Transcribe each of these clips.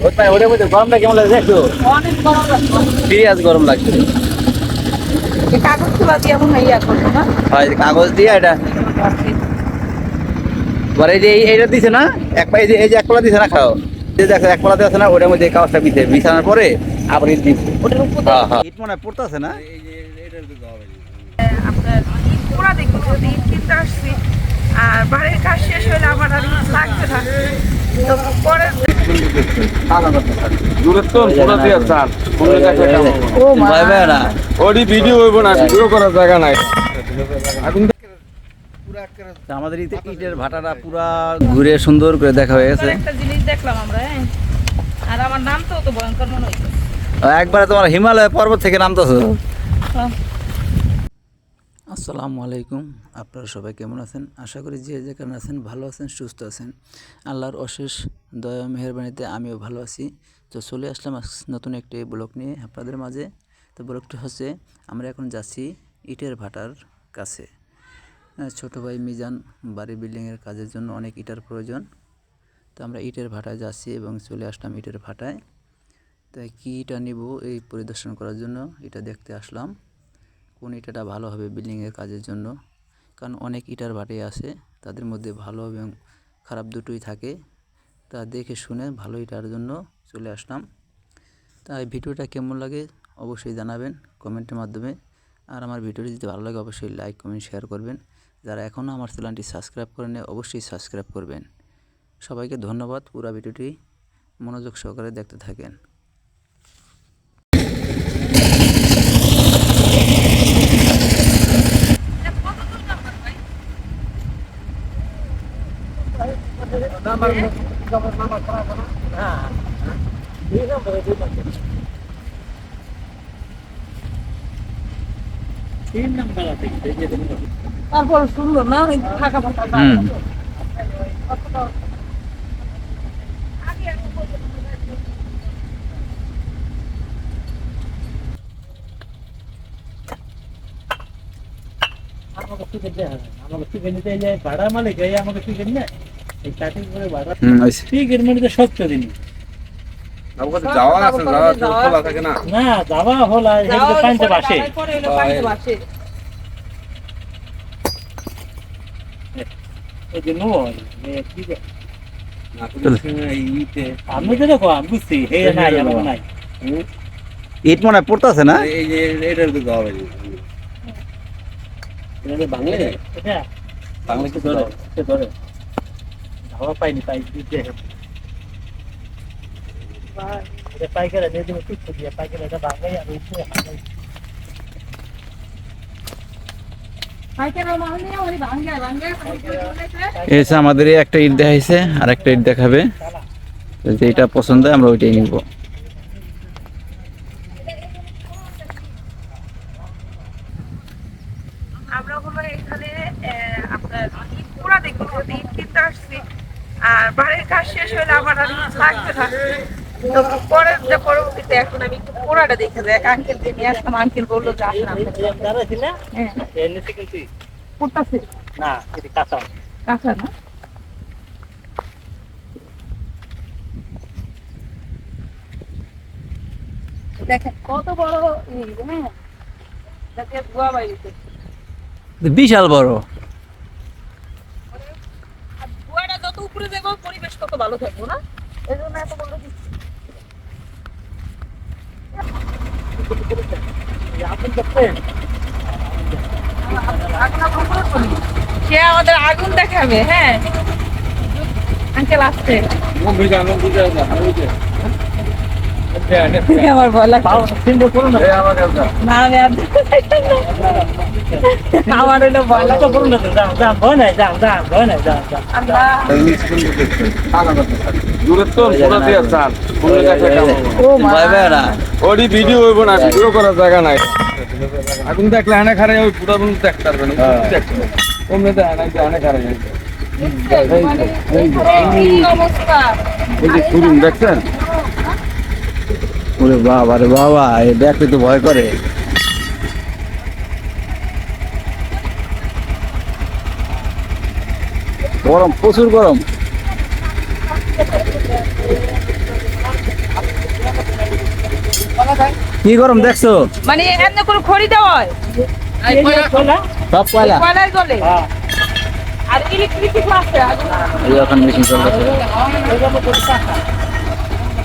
গরমটা কেমন লাগছে একটু? অনেক সিরিয়াস গরম লাগছে। কাগজ দিয়ে মনে হয় হয় এটা। যে এইটা দিছে না? এক পা- এই যে এই যে এক পালা দিছে না খাও? যে দেখো এক পালাতে আছে না ওটার মধ্যে কাগজটা বিছে বিছানোর পরে আবার ইট দিচ্ছে হ্যাঁ হ্যাঁ। ইট মনে পড়তেছে না? আপনার ঈদ দেখব যদি কিনতে আসছি। আর বাড়ির কাজ শেষ হলে আমার আর লাগবে না। তো পরে দূরত্ব পুরো দিয়ে চান কোনো কাছে কাম হবে না। ও মা না ওডি ভিডিও হইব না ভিডিও করার জায়গা নাই আমাদের ইটের ভাটাটা পুরা ঘুরে সুন্দর করে দেখা হয়ে গেছে একটা জিনিস দেখলাম আমরা আর আমার তো ভয়ঙ্কর মনে একবারে তোমার হিমালয় পর্বত থেকে নামতেছো হ্যাঁ। আসসালামু আলাইকুম। আপনারা সবাই কেমন আছেন? আশা করি যে যেখানে আছেন, ভালো আছেন, সুস্থ আছেন। আল্লাহর অশেষ দয়া মেহরবানিতে আমিও ভালো আছি। তো চলে আসলাম নতুন একটি ব্লগ নিয়ে আপনাদের মাঝে। তো ব্লগটি হচ্ছে, আমরা এখন যাচ্ছি ইটের ভাটার কাছে। ছোট ভাই মিজান বাড়ি বিল্ডিংয়ের কাজের জন্য অনেক ইটার প্রয়োজন। তো আমরা ইটের ভাটায় যাচ্ছি এবং চলে আসলাম ইটের ভাটায়। তাই কী ইটা নিব এই পরিদর্শন করার জন্য, এটা দেখতে আসলাম। কোন ইটাটা ভালো হবে বিল্ডিংয়ের কাজের জন্য। কারণ অনেক ইটার ভাটে আছে, তাদের মধ্যে ভালো এবং খারাপ দুটোই থাকে। তা দেখে শুনে ভালো ইটার জন্য চলে আসলাম। তাই ভিডিওটা কেমন লাগে অবশ্যই জানাবেন কমেন্টের মাধ্যমে। আর আমার ভিডিওটি যদি ভালো লাগে অবশ্যই লাইক কমেন্ট শেয়ার করবেন। যারা এখনও আমার চ্যানেলটি সাবস্ক্রাইব করেন অবশ্যই সাবস্ক্রাইব করবেন। সবাইকে ধন্যবাদ, পুরো ভিডিওটি মনোযোগ সহকারে দেখতে থাকেন। তারপর শুনলো না ফাঁকা ফাঁকা আমাকে দেওয়া আমাকে এই ভাড়া মালিক আমাকে টিকিট নেয়। মানে সত্য যাওয়া আছে যাওয়া খোলা থাকে না। যাওয়া হল পানিতে বাসে। আমি তো দেখো আমি বুঝছি হে নাই আমার নাই। ইট মনে হয় পড়তেছে না? এটার দিকে হবে। বাংলা বাংলা কি ধরে? সে ধরে। যাওয়া পাইনি পাই দিতে এটা দিয়ে দেবো কিছু দিয়ে পাইকারা এটা বাঙাই আর ওই এসে আমাদের এই একটা ইট দেখাইছে আর একটা ইট দেখাবে। তো যেটা পছন্দ হয় আমরা ওইটাই নিব। আমরা হলো এখানে আপনার দেখব আসছি। আর বাড়ির কাজ শেষ হলে আমার আর না। তো পরে যে পরবর্তীতে এখন আমি একটু পোড়াটা দেখে যাই। আঙ্কেল কে নিয়ে আসলাম। আঙ্কেল বলল যে আসেন আপনার যারা ছিল হ্যাঁ। এমনিতে কিন্তু পোড়তাছে না কাঁচা কাঁচা না? দেখেন কত বড় হ্যাঁ? বিশাল বড় আর ধোঁয়াটা যত পরিবেশ কত ভালো থাকব না, এই জন্য এত সে আমাদের আগুন দেখাবে হ্যাঁ। আঙ্কেল আসছে মুখ ভিজে আমি বুঝে না আমি বুঝে আমার ভিডিও হইব না ভিডিও করার জায়গা নাই এখন দেখলে হানে খারে ওই বন্ধু দেখতে পারবে না মানে দেখছেন ওরে বাবা রে বাবা এই দেখতে তো ভয় করে। গরম প্রচুর গরম। কি গরম দেখছ? মানে এমনি করে খড়ি দেওয়া হয়। সব কয়লা? কয়লায় জ্বলে আর ইলেকট্রিক আছে? আগুন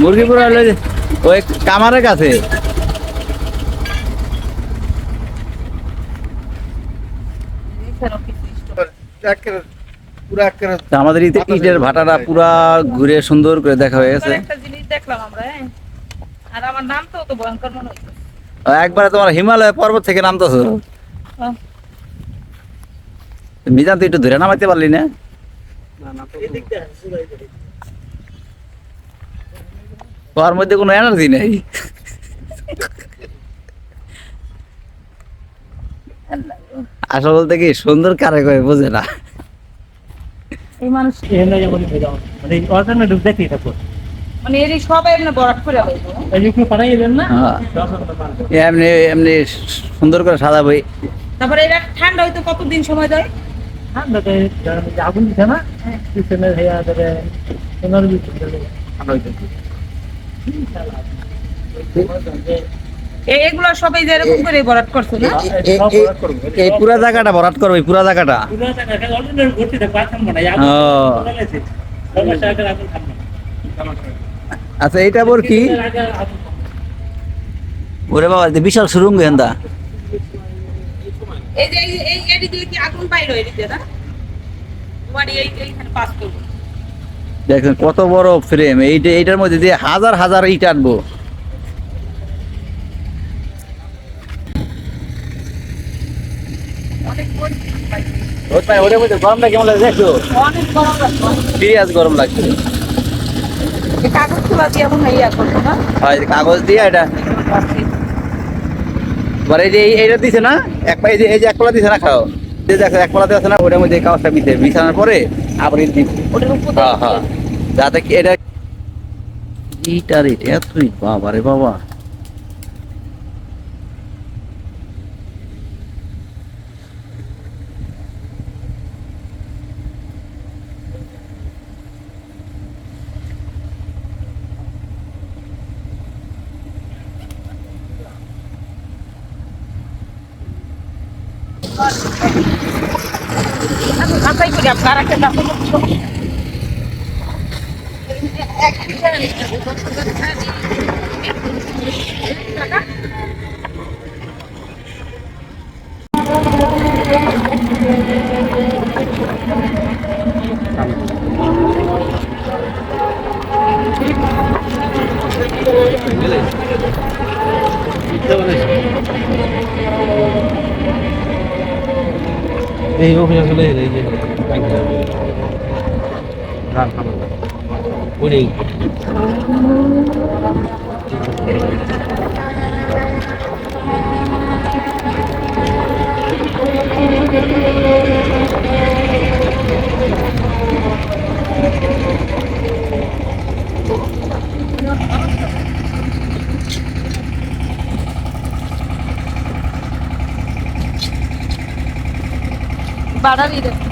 মুরগি পুরো হলো ওই কামারের কাছে। আমাদের ইটের ভাটাটা পুরা ঘুরে সুন্দর করে দেখা হয়ে গেছে। একটা জিনিস দেখলাম আমরা হ্যাঁ। আর আমার নাম তো তো ভয়ঙ্কর মনে হইছে একবারে তোমার হিমালয় পর্বত থেকে নামতেছো। মিজান তুই একটু ধরে নামাইতে পারলি না? তোর মধ্যে কোনো এনার্জি নেই। আসল বলতে কি সুন্দর কারে কয়ে বোঝে না। এই মানুষ এমনি যেমন মানে থাকো। মানে এরই সব এমনি বরাট করে হইতো এই একটু দেন না? হ্যাঁ। এমনি এমনি সুন্দর করে সাজাবই। তারপরে এটা ঠান্ডা হইতো কতদিন সময় দেয়? ঠান্ডা আগুন দিছে না? পিছনে হেয়া ধরে পনেরো বিশ দিন ঠান্ডা হইতে এ- এগুলো সবাই করে বরাট করছে না? এই পুরা জায়গাটা করবে পুরা জায়গাটা? পুরো না। আচ্ছা এইটা বর কি? ওরে বাবা বিশাল সুরঙ্গ এন্দা। এই যে এই এই এডি দিলে কি আগুন বাইরে এডিতে না? বাড়ি এই এইখানে পাস করব। দেখেন কত বড় ফ্রেম এইটা এইটার মধ্যে দিয়ে হাজার হাজার ইট আনব। গরমটা কেমন দেখো গরম লাগছে। সিরিয়াস গরম লাগছে। কাগজ দিয়ে এটা পরে যে এইটা দিছে না? এক পা- এই যে এক পালা দিছে না খাও। যে দেখো এক পালাতে আছে না ওটার মধ্যে কাগজটা দিতে বিছানার পরে আবার এই দিব হ্যাঁ হ্যাঁ। যাতে কি এটা ইটার ইট এতই বাবা রে বাবা। এক আশাই করি আপনার একটা দাঁত এই অফিস আসলে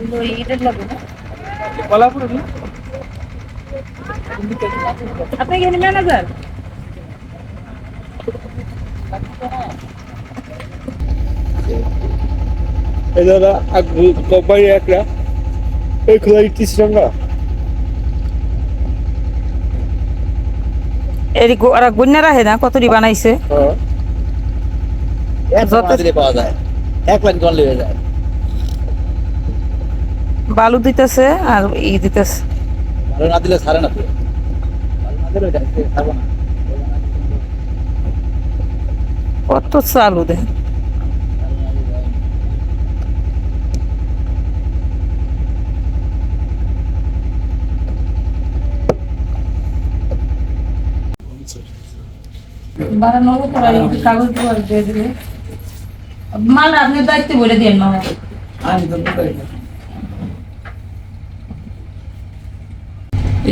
দেখ। ওই ইটের লাগে না। কলাপুরে না আপনি এখানে ম্যানেজার এদারা আগ্রহ কবাই একটা এই খোলা ইটিস রঙা এরি ওরা গন্যা রাখে না? কতটি বানাইছে? হ্যাঁ। এক যত- পাওয়া যায়। এক লাখ জল লেগে যায়। বালু দিতেছে আর ই দিতেছে। ভালো না দিলে ছাড়ে না তো। কত চালু কাগজ দিয়ে দিলে। মাল আপনি দায়িত্ব বলে দিন মামা আমি তো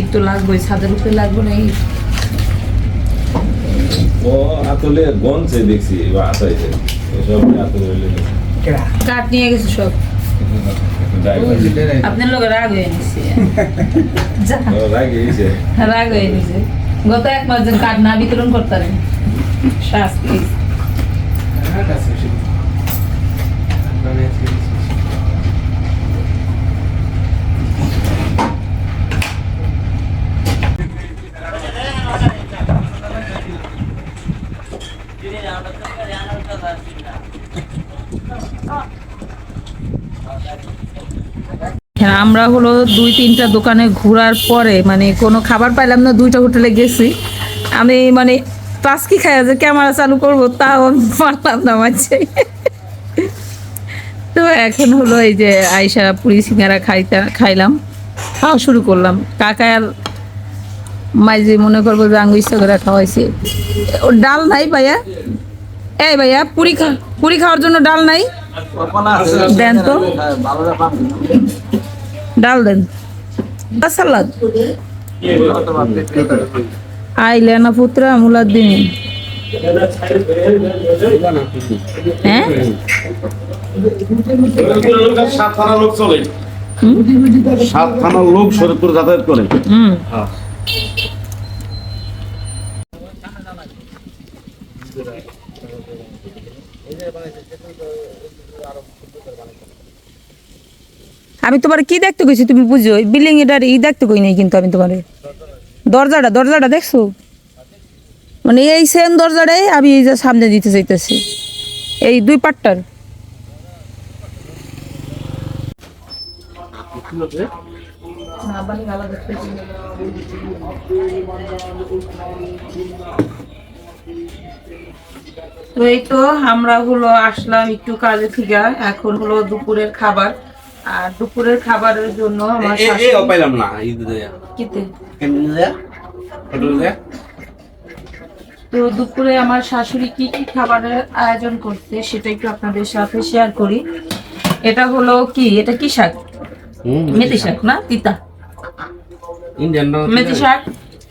একটু লাগবে ছাদের উপরে লাগবে না এই। ও আতলে গনছে দেখছি বা আতাইছে। এসব আতলে হইলে কাঠ নিয়ে গেছে সব। আপনার লোক রাগ হয়ে নিছে। যা। রাগে গেছে। রাগ হয়ে নিছে গত এক মাস ধরে কাঠ না বিতরণ করতেন শাস্তি হ্যাঁ, আমরা হলো দুই তিনটা দোকানে ঘোরার পরে মানে কোনো খাবার পাইলাম না, দুইটা হোটেলে গেছি। আমি মানে টাস্কি খাই যে ক্যামেরা চালু করব, তাও আমি পারলাম না মাঝে। তো এখন হলো এই যে আইসা পুরি সিঙ্গারা খাইতে খাইলাম। খাওয়া শুরু করলাম। কাকায়াল মাইজি মনে করব যে আঙ্গু ইচ্ছা খাওয়াইছি। ও ডাল নাই ভাইয়া? এই ভাইয়া পুরি খা পুরি খাওয়ার জন্য ডাল নাই? দেন তো। ডাল দেন। সালাদ। আইলে না পুত্রা মুলার দিন। হ্যাঁ? সাত থানার লোক চলে সাত থানার লোক শরীরপুর যাতায়াত করে। হুম। আমি তোমার কি দেখতে কইছি তুমি বুঝো? বিল্ডিং এটার ই দেখতে কই নাই কিন্তু আমি তোমার। দরজাটা দরজাটা দেখছ? মানে এই সেম দরজাটাই আমি এই যে সামনে দিতে চাইতেছি। এই দুই পাটটার। তো এই তো আমরা হলো আসলাম একটু কাজে থেকে। এখন হলো দুপুরের খাবার। আর দুপুরের খাবারের জন্য আমার শাশুড়ি- পাইলাম না কিতে? তো দুপুরে আমার শাশুড়ি কি কি খাবারের আয়োজন করছে সেটা একটু আপনাদের সাথে শেয়ার করি। এটা হলো কি? এটা কি শাক? মেথি শাক না? তিতা? মেথি শাক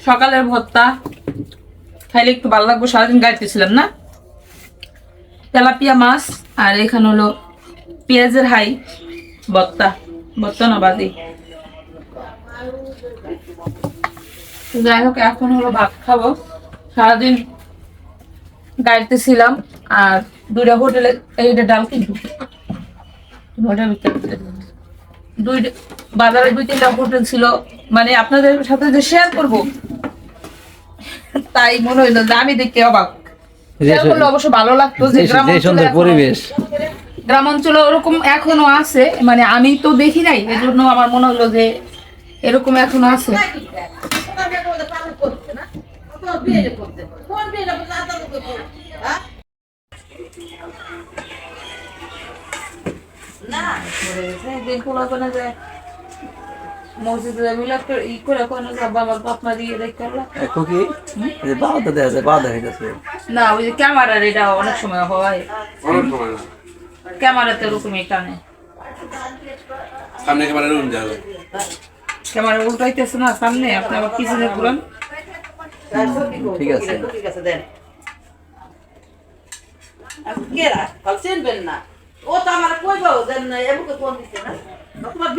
সকালের ভর্তা খাইলে একটু ভালো লাগবো, সারাদিন গাড়িতে ছিলাম না। তেলাপিয়া মাছ, আর এখানে হলো পেঁয়াজের হাই, ভর্তা। ভর্তা না, বাদি। যাই হোক, এখন হলো ভাত খাব। সারাদিন গাড়িতে ছিলাম, আর দুইটা হোটেলে এইটা ডাল কিন্তু হোটেল দুই বাজারে দুই তিনটা হোটেল ছিল। মানে আপনাদের সাথে যে শেয়ার করব তাই মনে হইল যে আমি দেখতে অবাক। অবশ্য ভালো লাগতো যে গ্রাম সুন্দর পরিবেশ। গ্রাম অঞ্চলে ওরকম এখনও আছে মানে আমি তো দেখি নাই এজন্য আমার মনে হলো যে এরকম এখনও আছে। মসজিদে মিলাদ করে ই করে কোনো বাবার বাপ মা দিয়ে দেখ করল এখন কি যে বাবাটা দেখা যায় বাবা দেখা যাচ্ছে না ওই যে ক্যামেরার এটা অনেক সময় হয়। অনেক সময় না ক্যামেরাতে ওরকমই টানে। সামনে ক্যামেরা রুম যাবে ক্যামেরা উল্টাইতেছে না সামনে আপনি আবার পিছনে ঘুরান। ঠিক আছে। কেরা চিনবেন না। ও তো আমার কইবাও দেন এমন কোন দিছে না। তোমার